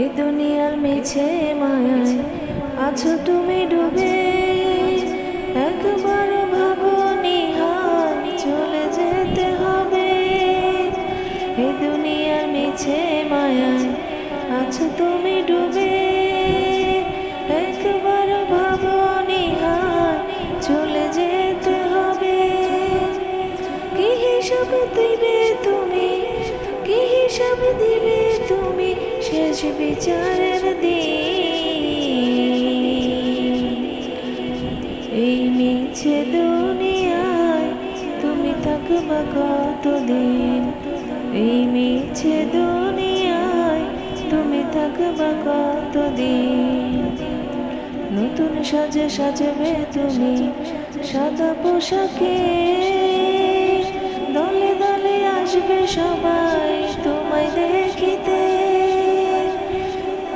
এই দুনিয়ার মিছে মায়ায় আছো তুমি ডুবে। একবার ভাবো নিহার চলে যেতে হবে। এই দুনিয়ার মিছে মায়ায় আছো তুমি ডুবে। একবার ভাবো নিহার চলে যেতে হবে। কি হিসাব দিবে তুমি? কি হিসাব দিবে বিচারের দিন। এই মিছে দুনিয়ায় তুমি থাকবা কতদিন? এই মিছে দুনিয়ায় তুমি থাকবা কতদিন? নতুন সাজে সাজবে তুমি সাদা পোশাকে। দলে দলে আসবে সবাই।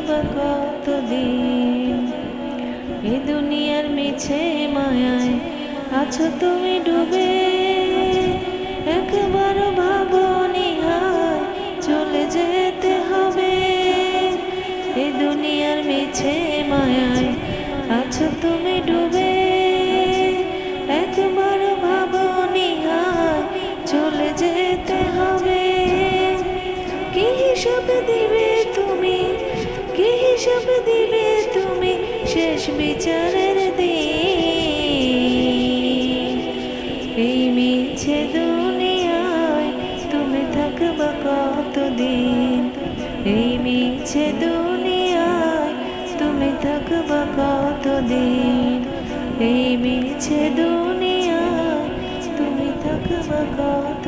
থাকবা কতদিন? এই দুনিয়ার মিছে মায়ায় আছো তুমি ডুবে। একবার ভাবো নিহায় চলে যেতে হবে। এই দুনিয়ার মিছে মায়ায় আছো তুমি ডুবে। একবার ভাবো নিহায় চলে যেতে হবে। কি হিসাব দিবে হিসাব দিবে তুমি শেষ বিচারের দিন। এই মিছে দুনিয়ায় তুমি থাকবা কতদিন? এই মিছে দুনিয়ায় তুমি থাকবা কতদিন? এই মিছে দুনিয়ায় তুমি থাকবা কত